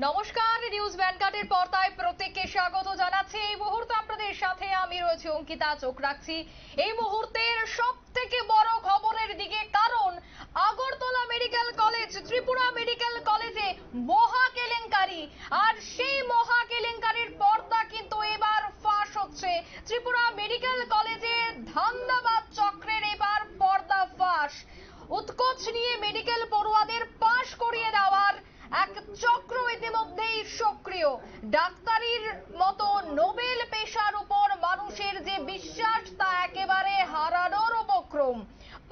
নমস্কার, নিউজ ভ্যানগার্ডের পর্দায় প্রত্যেককে স্বাগত জানাচ্ছি। এই মুহূর্তে আপনাদের সাথে আমি রয়েছি অঙ্কিতা, চোখ রাখছি। এই মুহূর্তের সব থেকে বড় খবরের দিকে কারণ, Agartala medical college, Tripura medical কলেজে মহা কেলেঙ্কারি আর সেই মহা কেলেঙ্কারির পর্দা কিন্তু এবার ফাঁস হচ্ছে। ত্রিপুরা মেডিকেল কলেজে ধান্দাবাদ চক্রের এবার পর্দা ফাঁস। উৎকোচ নিয়ে মেডিকেল পড়ুয়াদের পাশ করিয়ে দেওয়ার এক চক্র ইতিমধ্যেই সক্রিয় ডাক্তারির মতো নোবেল পেশার উপর মানুষের যে বিশ্বাস তা একেবারে হারানোর উপক্রম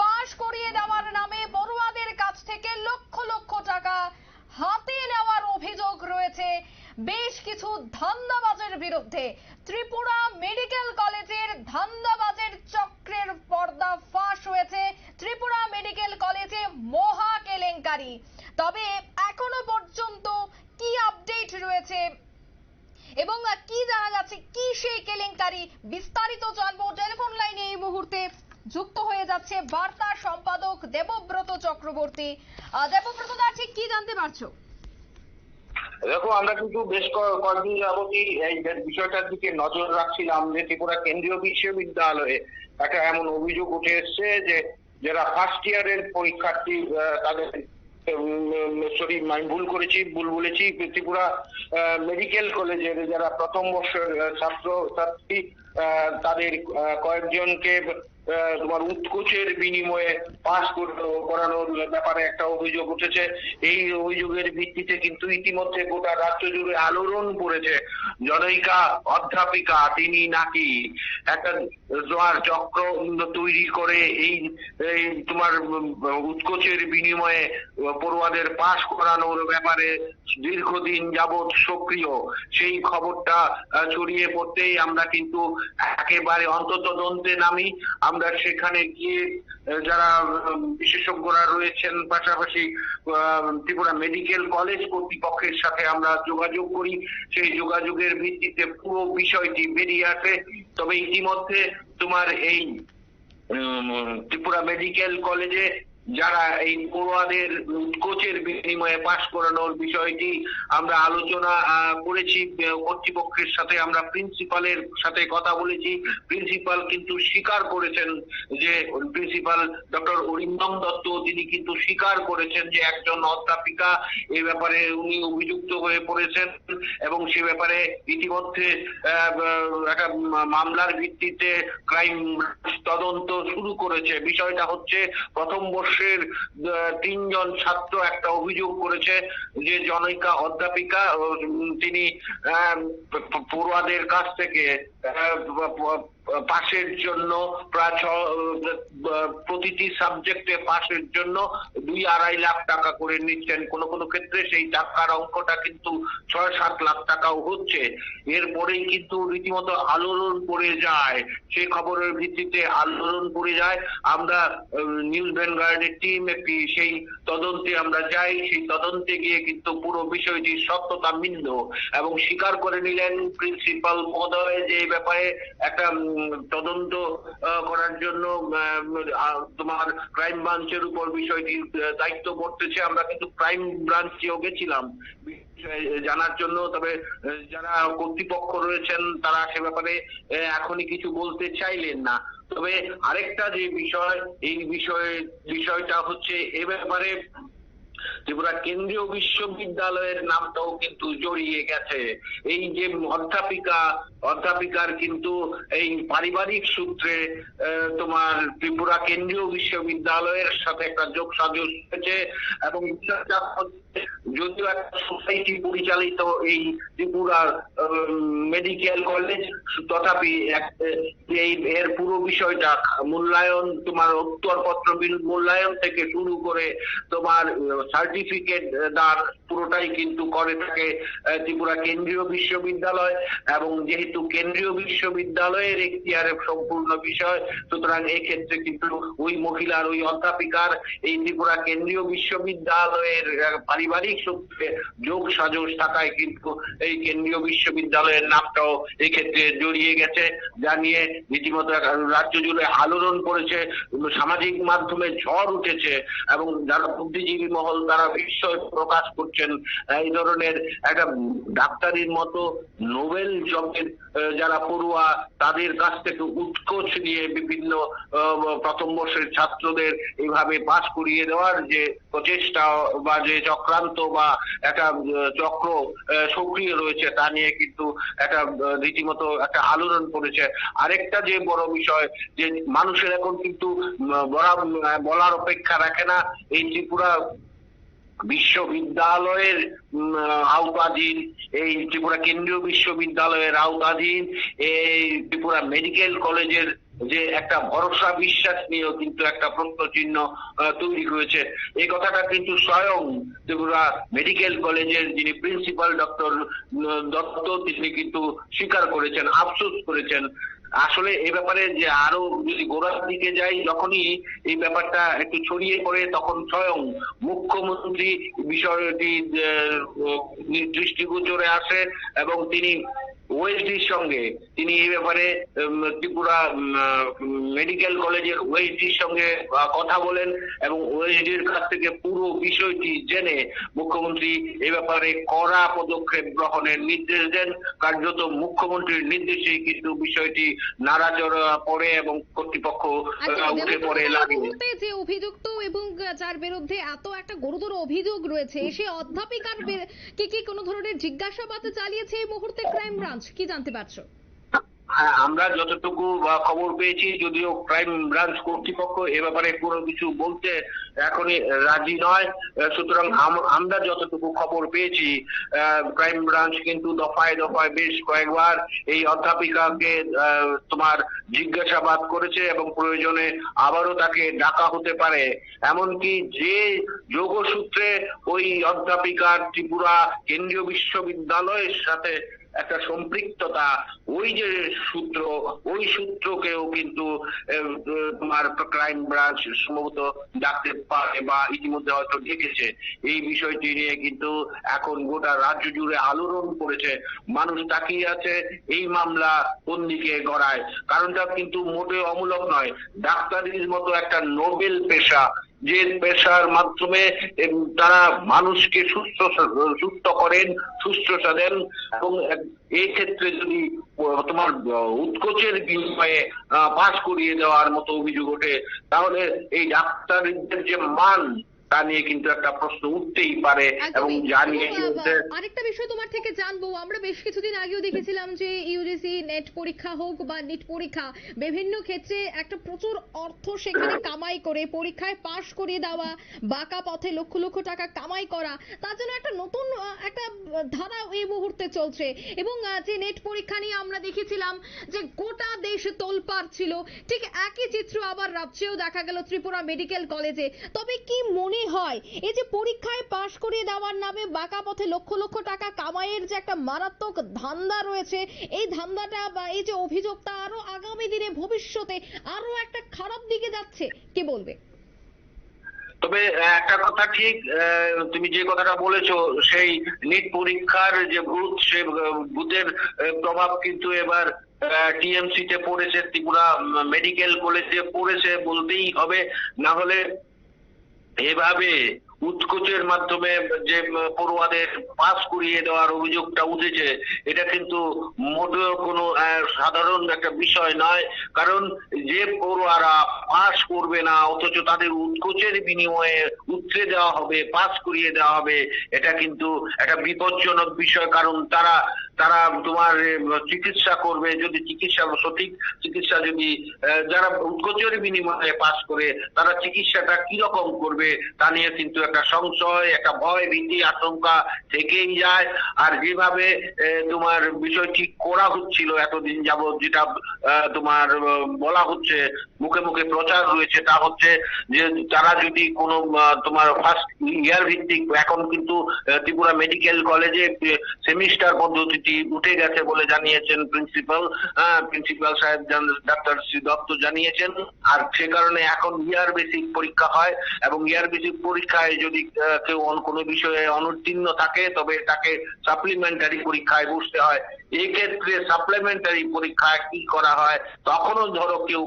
পাশ করিয়ে দেওয়ার নামে পড়ুয়াদের কাছ থেকে লক্ষ লক্ষ টাকা হাতে নেওয়ার অভিযোগ রয়েছে বেশ কিছু ধান্দাবাজের বিরুদ্ধে ত্রিপুরা মেডিকেল কলেজের ধান্দাবাজের চক্রের পর্দা ফাঁস হয়েছে ত্রিপুরা মেডিকেল কলেজে মহা কেলেঙ্কারি তবে এখনও পর্যন্ত কি আপডেট রয়েছে এবং কি জানা যাচ্ছে, কি সেই কেলেঙ্কারি, বিস্তারিত জানব টেলিফোন লাইনে এই মুহূর্তে। যুক্ত হয়ে যাচ্ছে বার্তা সম্পাদক দেবব্রত চক্রবর্তী। দেবব্রত দা, ঠিক কি জানতে পারছ? দেখো, আমরা কিন্তু বেশ কয়েকদিন যাবতই এই বিষয়টার দিকে নজর রাখছিলাম যে ত্রিপুরা কেন্দ্রীয় বিশ্ববিদ্যালয়ে একটা এমন অভিযোগ উঠে এসছে যে, যারা ফার্স্ট ইয়ারের পরীক্ষার্থী তাদের সরি, আমি ভুল করেছি, ভুল বলেছি। ত্রিপুরা মেডিকেল কলেজের যারা প্রথম বর্ষের ছাত্র, ছাত্রী তাদের কয়েকজনকে তোমার উৎকোচের বিনিময়ে পাস করানোর ব্যাপারে একটা অভিযোগ উঠেছে। এই অভিযোগের ভিত্তিতে কিন্তু ইতিমধ্যে গোটা রাজ্য জুড়ে আলোড়ন পড়েছে। জনৈকা, অধ্যাপিকা, তিনি নাকি একটা তোমার চক্র তৈরি করে এই এই তোমার উৎকোচের বিনিময়ে পড়ুয়াদের পাশ করানোর ব্যাপারে দীর্ঘদিন যাবৎ সক্রিয়। সেই খবরটা ছড়িয়ে পড়তেই আমরা কিন্তু একেবারে অন্তত দন্তে নামি। আমরা সেখানে গিয়ে যারা বিশেষজ্ঞরা রয়েছেন, পাশাপাশি ত্রিপুরা মেডিকেল কলেজ কর্তৃপক্ষের সাথে আমরা যোগাযোগ করি। সেই যোগাযোগের ভিত্তিতে পুরো বিষয়টি বেরিয়ে আসে। তবে ইতিমধ্যে তোমার এই ত্রিপুরা মেডিকেল কলেজে যারা এই পড়ুয়াদের কোচের বিনিময়ে পাশ করানোর বিষয়টি আমরা আলোচনা করেছি কর্তৃপক্ষের সাথে আমরা প্রিন্সিপালের সাথে কথা বলেছি। প্রিন্সিপাল কিন্তু স্বীকার করেছেন যে, প্রিন্সিপাল ডক্টর অরিন্দম দত্ত, তিনি কিন্তু স্বীকার করেছেন যে একজন অধ্যাপিকা, এ ব্যাপারে উনি অভিযুক্ত হয়ে পড়েছেন এবং সে ব্যাপারে ইতিমধ্যে একটা মামলার ভিত্তিতে ক্রাইম তদন্ত শুরু করেছে। বিষয়টা হচ্ছে, প্রথম বর্ষের আহ, তিনজন ছাত্র একটা অভিযোগ করেছে যে জনৈকা অধ্যাপিকা তিনি পড়ুয়াদের কাছ থেকে পাশের জন্য প্রতিটি সাবজেক্টে পাশের জন্য দুই আড়াই লাখ টাকা করে নিচ্ছেন। কোনো কোনো ক্ষেত্রে সেই টাকার অঙ্কটা কিন্তু ছয় সাত লাখ টাকাও হচ্ছে। এরপরেই কিন্তু রীতিমতো আলোড়ন পড়ে যায়। সেই খবরের ভিত্তিতে আলোড়ন পড়ে যায়। আমরা নিউজ ভ্যানগার্ডের টিম একটি সেই তদন্তে আমরা যাই। সেই তদন্তে গিয়ে কিন্তু পুরো বিষয়টির সত্যতা মিলল এবং স্বীকার করে নিলেন প্রিন্সিপাল মহোদয় যে ব্যাপারে একটা তদন্ত করার জন্য তোমার ক্রাইম ব্রাঞ্চের উপর বিষয়টি দায়িত্ব পড়তেছে। আমরা কিন্তু ক্রাইম ব্রাঞ্চেও গেছিলাম। জানার জন্য, তবে যারা কর্তৃপক্ষ রয়েছেন, তারা সে ব্যাপারে এখনই কিছু বলতে চাইলেন না। তবে আরেকটা যে বিষয়, এই বিষয়ে, বিষয়টা হচ্ছে এ ব্যাপারে ত্রিপুরা কেন্দ্রীয় বিশ্ববিদ্যালয়ের নামটাও কিন্তু জড়িয়ে গেছে। এই যে অধ্যাপিকা, অধ্যাপিকার কিন্তু এই পারিবারিক সূত্রে তোমার ত্রিপুরা কেন্দ্রীয় বিশ্ববিদ্যালয়ের সাথে একটা যোগ হয়েছে এবং যদিও একটা সোসাইটি পরিচালিত এই ত্রিপুরা মেডিকেল কলেজ, তথাপি এই এর পুরো বিষয়টা মূল্যায়ন, তোমার উত্তরপত্র মূল্যায়ন থেকে শুরু করে তোমার সার্টিফিকেট দান পুরোটাই কিন্তু করে থাকে ত্রিপুরা কেন্দ্রীয় বিশ্ববিদ্যালয় এবং যেহেতু কেন্দ্রীয় বিশ্ববিদ্যালয়ের এখতিয়ারে সম্পূর্ণ বিষয়, সুতরাং এই ক্ষেত্রে কিন্তু ওই মহিলার, ওই অধ্যাপিকার এই ত্রিপুরা কেন্দ্রীয় বিশ্ববিদ্যালয়ের পারিবারিক সূত্রে যোগ সাজস থাকায় কিন্তু এই কেন্দ্রীয় বিশ্ববিদ্যালয়ের নামটাও এই ক্ষেত্রে জড়িয়ে গেছে যা নিয়ে রীতিমতো রাজ্য জুড়ে আলোড়ন পড়েছে, সামাজিক মাধ্যমে ঝড় উঠেছে এবং যারা বুদ্ধিজীবী মহল তারা বিস্ময় প্রকাশ করছেন। এই ধরনের একটা ডাক্তারির মতো নোবেল জবের যারা পড়ুয়া, তাদের কাছ থেকে উৎকোচ নিয়ে বিভিন্ন প্রথম বর্ষের ছাত্রদের এইভাবে পাশ করিয়ে দেওয়ার যে প্রচেষ্টা বা যে চক্রান্ত বা একটা চক্র সক্রিয় রয়েছে, তা নিয়ে কিন্তু একটা রীতিমতো একটা আলোড়ন পড়েছে। আরেকটা যে বড় বিষয়, যে মানুষের এখন কিন্তু বলা বলার অপেক্ষা রাখে না, এই ত্রিপুরা বিশ্ববিদ্যালয়ের আওতাধীন, এই ত্রিপুরা কেন্দ্রীয় বিশ্ববিদ্যালয়ের আওতাধীন, এই ত্রিপুরা মেডিকেল কলেজের যে একটা ভরসা বিশ্বাস নিয়েও কিন্তু একটা প্রশ্ন চিহ্ন তৈরি হয়েছে। এই কথাটা কিন্তু স্বয়ং ত্রিপুরা মেডিকেল কলেজের যিনি প্রিন্সিপাল ডক্টর দত্ত, তিনি কিন্তু স্বীকার করেছেন, আফসোস করেছেন। আসলে এই ব্যাপারে যে আরও যদি গোড়ার দিকে যাই, যখনই এই ব্যাপারটা একটু ছড়িয়ে পড়ে, তখন স্বয়ং মুখ্যমন্ত্রী বিষয়টি দৃষ্টিগোচরে আসে এবং তিনি ওএসডির সঙ্গে। তিনি এই ব্যাপারে ত্রিপুরা মেডিকেল কলেজের ওএসডির সঙ্গে কথা বলেন এবং ওএসডির কাছ থেকে পুরো বিষয়টি জেনে মুখ্যমন্ত্রী এই ব্যাপারে কড়া পদক্ষেপ গ্রহণের নির্দেশ দেন। কার্যত মুখ্যমন্ত্রীর নির্দেশেই কিন্তু বিষয়টি নাড়াচড়া পড়ে এবং কর্তৃপক্ষ আচ্ছা উঠে পড়ে লাগে। যে অভিযুক্ত এবং যার বিরুদ্ধে এত একটা গুরুতর অভিযোগ রয়েছে সে অধ্যাপিকার কি কি কোনো ধরনের জিজ্ঞাসাবাদ চালিয়েছে এই মুহূর্তে ক্রাইম ব্রাঞ্চ? কি জানতে পারছ? আমরা যতটুকু খবর পেয়েছি, যদিও ক্রাইম ব্রাঞ্চ কর্তৃপক্ষ এ ব্যাপারে কোনো কিছু বলতে এখনই রাজি নয়। সুতরাং আমরা যতটুকু খবর পেয়েছি ক্রাইম ব্রাঞ্চ কিন্তু দফায় দফায় বেশ কয়েকবার এই অধ্যাপিকাকে তোমার জিজ্ঞাসাবাদ করেছে এবং প্রয়োজনে আবারও তাকে ডাকা হতে পারে। এমনকি যে যোগসূত্রে ওই অধ্যাপিকার ত্রিপুরা কেন্দ্রীয় বিশ্ববিদ্যালয়ের সাথে একটা সম্পৃক্ততা, ওই যে সূত্র, ওই সূত্রকেও কিন্তু তোমার ক্রাইম ব্রাঞ্চ সম্ভবত ডাকতে পারে বা ইতিমধ্যে হয়তো ডেকেছে। এই বিষয়টি নিয়ে কিন্তু এখন গোটা রাজ্য জুড়ে আলোড়ন করেছে মানুষ তাকিয়ে আছে এই মামলা কোন দিকে গড়ায়। কারণটা কিন্তু মোটেও অমূলক নয়। ডাক্তারির মতো একটা নোবেল পেশা যে পেশার মাধ্যমে তারা মানুষকে সুস্থ সুস্থ করেন সুস্থতা দেন এবং এই ক্ষেত্রে যদি তোমার উৎকোচের বিনিময়ে পাশ করিয়ে দেওয়ার মতো অভিযোগ ওঠে, তাহলে এই ডাক্তারদের যে মান তা নিয়ে কিন্তু একটা প্রশ্ন উঠতেই পারে এবং। জানিয়ে আরেকটা বিষয় তোমার থেকে জানব। আমরা বেশ কিছুদিন আগেও দেখেছিলাম যে ইউজিসি নেট পরীক্ষা হোক বা নিট পরীক্ষা বিভিন্ন ক্ষেত্রে একটা প্রচুর অর্থ সেখানে কামাই করে পরীক্ষায় পাশ করিয়ে দেওয়া বাঁকা পথে লক্ষ লক্ষ টাকা কামাই করা তার জন্য একটা নতুন একটা ধারা এই মুহূর্তে চলছে। এবং যে নেট পরীক্ষা নিয়ে আমরা দেখেছিলাম যে গোটা দেশ তোলপাড় ছিল ঠিক একই চিত্র আবার রাজ্যেও দেখা গেল ত্রিপুরা মেডিকেল কলেজে। তবে কি মনে হয়। এই যে পরীক্ষায় পাশ করিয়ে দেওয়ার নামে বাঁকা পথে লক্ষ লক্ষ টাকা কামাইয়ের যে একটা মারাত্মক ধান্দা রয়েছে, এই ধান্দাটা বা এই যে অভিযোগটা আরও আগামী দিনে ভবিষ্যতে আরও একটা খারাপ দিকে যাচ্ছে, কি বলবে? তবে একটা কথা ঠিক তুমি যে কথাটা বলেছ, সেই নিট পরীক্ষার যে ভূত সে ভূতের প্রভাব কিন্তু এবার টিএমসি তে পড়েছে, ত্রিপুরা মেডিকেল কলেজে পড়েছে বলতেই হবে, না হলে এভাবে উৎকোচের মাধ্যমে যে পড়ুয়াদের পাস করিয়ে দেওয়ার অভিযোগটা উঠেছে, এটা কিন্তু মোটেও কোনো সাধারণ একটা বিষয় নয়। কারণ যে পড়ুয়ারা পাস করবে না, অথচ তাদের উৎকোচের বিনিময়ে উতরে দেওয়া হবে পাস করিয়ে দেওয়া হবে, এটা কিন্তু একটা বিপজ্জনক বিষয়। কারণ তারা তারা তোমার চিকিৎসা করবে, যদি চিকিৎসা সঠিক চিকিৎসা যদি যারা উৎকোচের বিনিময়ে পাস করে, তারা চিকিৎসাটা কীরকম করবে তা নিয়ে কিন্তু একটা সংশয়, একটা ভয়, ভীতি, আশঙ্কা থেকেই যায়। আর যেভাবে তোমার বিষয়টি করা হচ্ছিল এতদিন যাবত যেটা তোমার বলা হচ্ছে, মুখে মুখে প্রচার রয়েছে, তা হচ্ছে যে তারা যদি কোনো তোমার ফার্স্ট ইয়ার ভিত্তিক, এখন কিন্তু ত্রিপুরা মেডিকেল কলেজে সেমিস্টার পদ্ধতিতে সেটি উঠে গেছে বলে জানিয়েছেন প্রিন্সিপাল। প্রিন্সিপাল সাহেব ডাক্তার শ্রী দত্ত জানিয়েছেন। আর সে কারণে এখন ইয়ার বেসিক পরীক্ষা হয় এবং ইয়ার বেসিক পরীক্ষায় যদি কেউ কোনো বিষয়ে অনুত্তীর্ণ থাকে, তবে তাকে সাপ্লিমেন্টারি পরীক্ষায় বসতে হয়। এই ক্ষেত্রে সাপ্লিমেন্টারি পরীক্ষায় কি করা হয়, তখনও ধরো কেউ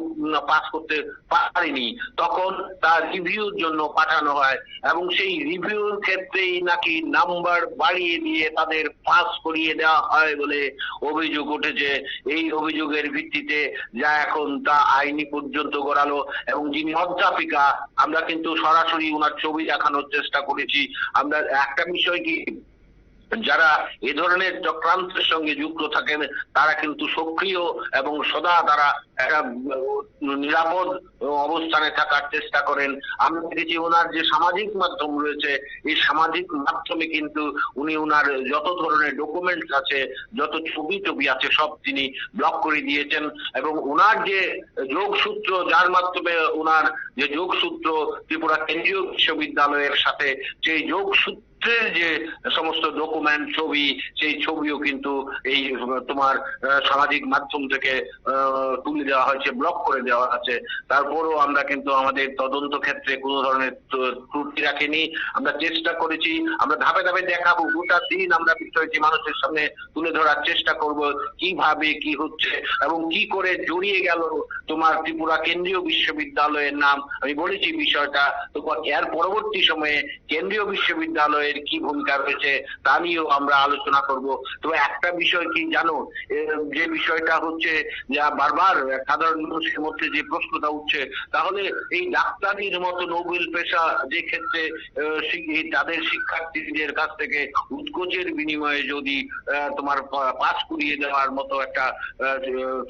পাস করতে পারেনি। তখন তার রিভিউর জন্য পাঠানো হয় এবং সেই রিভিউর ক্ষেত্রেই নাকি নাম্বার বাড়িয়ে দিয়ে তাদের পাস করিয়ে দেওয়া হয় বলে অভিযোগ উঠেছে। এই অভিযোগের ভিত্তিতে যা এখন তা আইনি পর্যন্ত গড়ালো এবং যিনি অধ্যাপিকা, আমরা কিন্তু সরাসরি ওনার ছবি দেখানোর চেষ্টা করেছি। আমরা একটা বিষয় কি যারা এ ধরনের চক্রান্তের সঙ্গে যুক্ত থাকেন, তারা কিন্তু সক্রিয় এবং সদা তারা একটা নিরাপদ অবস্থানে থাকার চেষ্টা করেন। আমরা দেখেছি ওনার যে সামাজিক মাধ্যম রয়েছে, এই সামাজিক মাধ্যমে কিন্তু উনি ওনার যত ধরনের ডকুমেন্টস আছে, যত ছবি টবি আছে, সব তিনি ব্লক করে দিয়েছেন এবং ওনার যে যোগসূত্র, যার মাধ্যমে ওনার যে যোগসূত্র, ত্রিপুরা কেন্দ্রীয় বিশ্ববিদ্যালয়ের সাথে সেই যোগসূত্র চিত্রের যে সমস্ত ডকুমেন্ট ছবি, সেই ছবিও কিন্তু এই, তোমার সামাজিক মাধ্যম থেকে তুলে দেওয়া হয়েছে ব্লক করে দেওয়া আছে। তারপরও আমরা কিন্তু আমাদের তদন্ত ক্ষেত্রে কোনো ধরনের ত্রুটি রাখিনি। আমরা চেষ্টা করেছি, আমরা ধাপে ধাপে দেখাবো। গোটা দিন আমরা বিষয়টি মানুষের সামনে তুলে ধরার চেষ্টা করব, কীভাবে, কি হচ্ছে, এবং কি করে জড়িয়ে গেল তোমার ত্রিপুরা কেন্দ্রীয় বিশ্ববিদ্যালয়ের নাম। আমি বলেছি বিষয়টা, তো এর পরবর্তী সময়ে কেন্দ্রীয় বিশ্ববিদ্যালয়ের কি ভূমিকা রয়েছে তা নিয়েও আমরা আলোচনা করব। তবে একটা বিষয় কি জানো যে বিষয়টা হচ্ছে যা বারবার সাধারণ মানুষের মধ্যে যে প্রশ্নটা উঠছে, তাহলে এই ডাক্তারির মতো নোবেল পেশা যে ক্ষেত্রে তাদের শিক্ষার্থীদের কাছ থেকে উৎকোচের বিনিময়ে যদি তোমার পাস করিয়ে দেওয়ার মতো একটা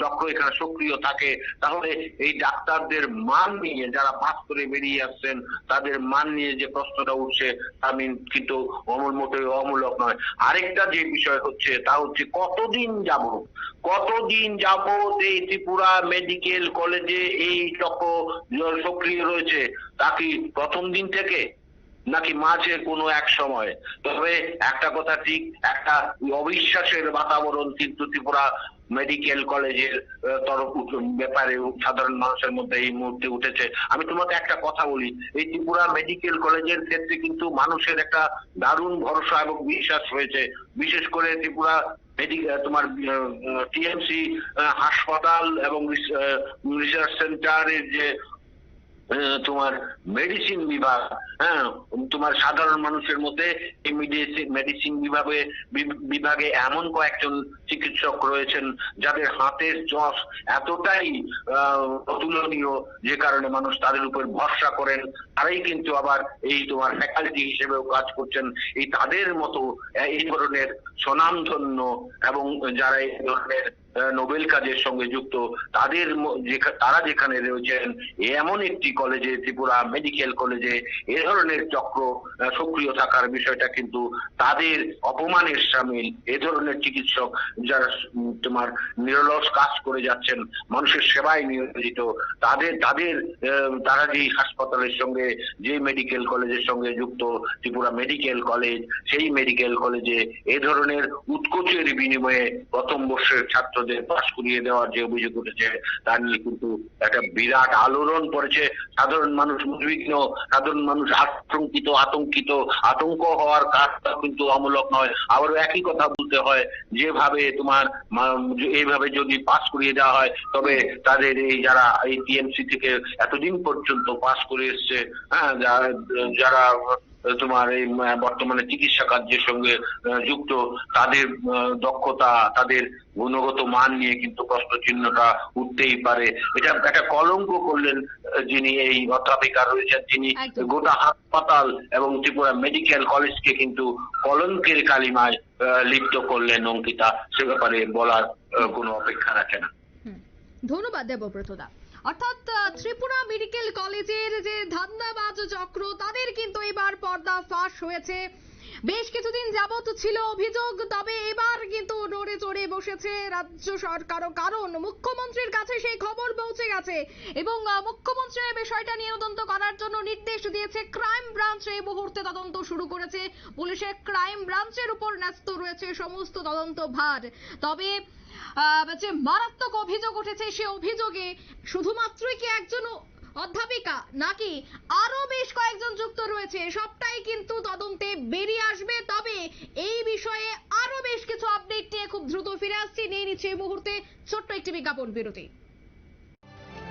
চক্র এখানে সক্রিয় থাকে, তাহলে এই ডাক্তারদের মান নিয়ে যারা পাস করে বেরিয়ে আসছেন, তাদের মান নিয়ে যে প্রশ্নটা উঠছে আমি কিন্তু অমূল মতে অমূলক নয়। আরেকটা যে বিষয় হচ্ছে, তা হচ্ছে কতদিন যাব? কতদিন যাব এই ত্রিপুরা মেডিকেল কলেজে এই চক্র সক্রিয় রয়েছে? তা কি প্রথম দিন থেকে? নাকি মাঝে কোনো এক সময়? তবে একটা কথা ঠিক, একটা অবিশ্বাসের বাতাবরণ কিন্তু ত্রিপুরা মেডিকেল কলেজের তরফ ব্যাপারে সাধারণ মানুষের মধ্যে এই মুহূর্তে উঠেছে। আমি তোমাকে একটা কথা বলি, এই ত্রিপুরা মেডিকেল কলেজের ক্ষেত্রে কিন্তু মানুষের একটা দারুণ ভরসা এবং বিশ্বাস রয়েছে বিশেষ করে ত্রিপুরা তোমার টিএমসি হাসপাতাল এবং রিসার্চ সেন্টারের যে তোমার মেডিসিন বিভাগ হ্যাঁ? তোমার সাধারণ মানুষের মধ্যে মেডিসিন বিভাগে বিভাগে এমন কয়েকজন চিকিৎসক রয়েছেন যাদের হাতের যশ এতটাই অতুলনীয় যে কারণে মানুষ তাদের উপর ভরসা করেন, তারাই কিন্তু আবার এই তোমার ফ্যাকাল্টি হিসেবেও কাজ করছেন। এই তাদের মতো এই ধরনের স্বনামধন্য এবং যারা এই ধরনের নোবেল কাজের সঙ্গে যুক্ত। তাদের তারা যেখানে রয়েছেন এমন একটি কলেজে ত্রিপুরা মেডিকেল কলেজে এ ধরনের চক্র সক্রিয় থাকার বিষয়টা কিন্তু তাদের অপমানের সামিল। এ ধরনের চিকিৎসক যারা তোমার নিরলস কাজ করে যাচ্ছেন, মানুষের সেবায় নিয়োজিত, তাদের তাদের তারা যে হাসপাতালের সঙ্গে যে মেডিকেল কলেজের সঙ্গে যুক্ত, ত্রিপুরা মেডিকেল কলেজ সেই মেডিকেল কলেজে এ ধরনের উৎকোচের বিনিময়ে প্রথম বর্ষের ছাত্রদের পাশ করিয়ে দেওয়ার যে অভিযোগ উঠেছে, তা নিয়ে কিন্তু একটা বিরাট আলোড়ন পড়েছে। সাধারণ মানুষ উদ্বিগ্ন, সাধারণ মানুষ আতঙ্কিত আতঙ্কিত, আতঙ্ক হওয়ার কাজটা কিন্তু অমূলক নয়। আবারও একই কথা বলতে হয়, যেভাবে তোমার এইভাবে যদি পাশ করিয়ে দেওয়া হয়, তবে তাদের এই যারা এই টিএমসি থেকে এতদিন পর্যন্ত পাশ করে এসছে হ্যাঁ যারা তোমার এই বর্তমানে চিকিৎসা কার্যের সঙ্গে যুক্ত। তাদের দক্ষতা তাদের গুণগত মান নিয়ে কিন্তু প্রশ্ন চিহ্নটা উঠতেই পারে। এটা একটা কলঙ্ক করলেন যিনি এই অধ্যাপিকা রয়েছেন যিনি গোটা হাসপাতাল এবং ত্রিপুরা মেডিকেল কলেজকে কিন্তু কলঙ্কের কালিমায় লিপ্ত করলেন অঙ্কিতা। সে ব্যাপারে বলার কোনো অপেক্ষা রাখে না। ধন্যবাদ দেবব্রতদা। অর্থাৎ ত্রিপুরা মেডিকেল কলেজের যে ধান্দাবাজ চক্র তাদের কিন্তু এবার পর্দা ফাঁস হয়েছে। বেশ কিছুদিন যাবত ছিল অভিযোগ, তবে এবার কিন্তু নড়ে চড়ে বসেছে রাজ্য সরকারও, কারণ মুখ্যমন্ত্রীর কাছে সেই খবর পৌঁছে গেছে এবং মুখ্যমন্ত্রী বিষয়টা নিয়ে তদন্ত করার জন্য নির্দেশ দিয়েছে। ক্রাইম ব্রাঞ্চ এই মুহূর্তে তদন্ত শুরু করেছে। পুলিশের ক্রাইম ব্রাঞ্চের উপর ন্যস্ত রয়েছে সমস্ত তদন্ত ভার। তবে যে মারাত্মক অভিযোগ উঠেছে সে অভিযোগে শুধুমাত্রই কি একজন অধ্যাপিকা, নাকি আরও বেশ কয়েকজন যুক্ত রয়েছে? সবটাই কিন্তু তদন্তে বেরিয়ে আসবে। তবে এই বিষয়ে আরও বেশ কিছু আপডেট নিয়ে খুব দ্রুত ফিরে আসছি। নিয়ে নিচ্ছে এই মুহূর্তে ছোট্ট একটি বিজ্ঞাপন বিরতি।